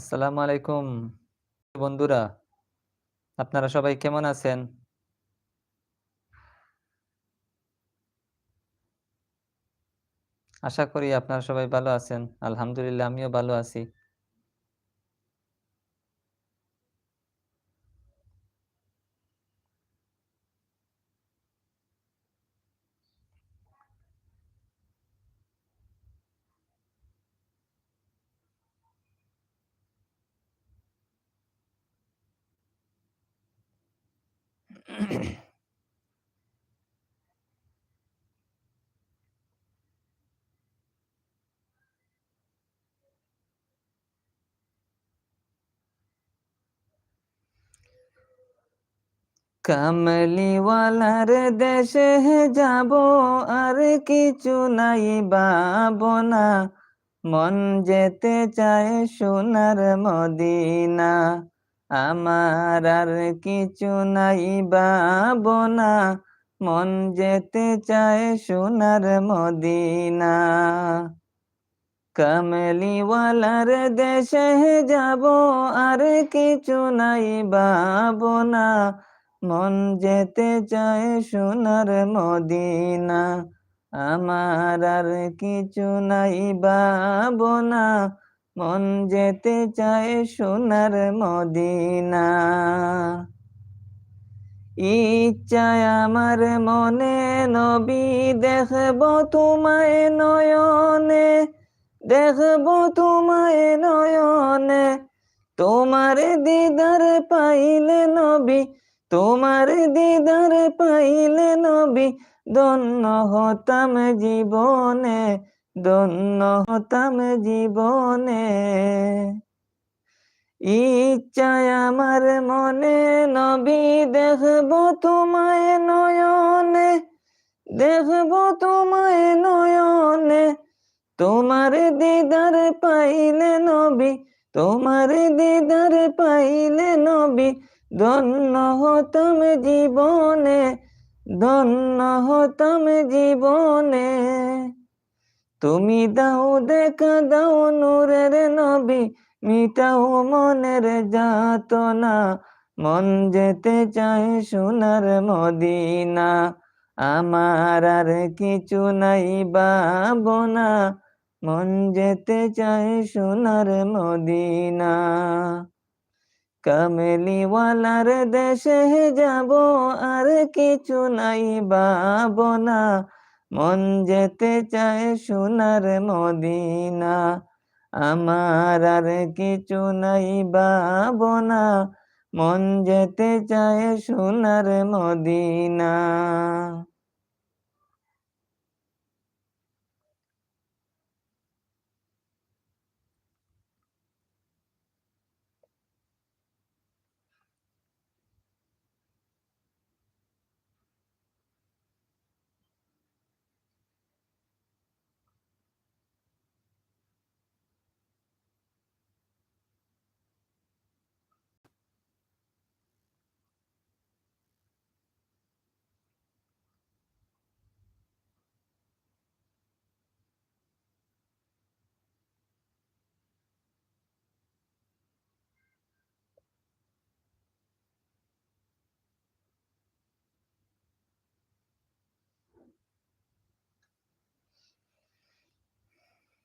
আসসালামু আলাইকুম বন্ধুরা। আপনারা সবাই কেমন আছেন? আশা করি আপনারা সবাই ভালো আছেন। আলহামদুলিল্লাহ, আমিও ভালো আছি। কামলিওয়ালার দেশে যাব আর কিছু নাই ভাবনা মন যেতে চায় সোনার মদিনা আমার আর কিছু নাই ভাবনা মন যেতে চায় সোনার মদিনা। কামলিওয়ালার দেশে যাব আর কিছু নাই বাবনা। মন যেতে চায় সোনার মদিনা। আমার আর কিছু নাই ভাবনা মন যেতে চায় সোনার মদিনা। ইচ্ছায় আমার মনে নবী দেখব তোমায় নয়নে, দেখব তোমায় নয়নে। তোমার দিদার পাইলে নবী, তোমার দিদার পাইলে নবী দন্য হতাম জীবনে। দন্য হতাম জীবনে। ইচ্ছায় আমার মনে নবী দেখব তোমায় নয়নে, দেখব তোমায় নয়নে। তোমার দিদার পাইলে নবী, তোমার দিদার পাইলে নবী ধন্য হতাম জীবনে ধন্য হতাম জীবনে। তুমি দাও, দেখা দাও নূরের নবী, মিটাও মনের যাতনা, মন যেতে চায় সোনার মদিনা। আমার আর কিছু নাই ভাবনা মন যেতে চায় সোনার মদিনা। কামেলিওয়ালার দেশে যাব, আর কিছু নাই ভাবনা মন যেতে চায় সোনার মদিনা, আমার আর কিছু নাই বাবনা মন যেতে চায় সোনার মদিনা।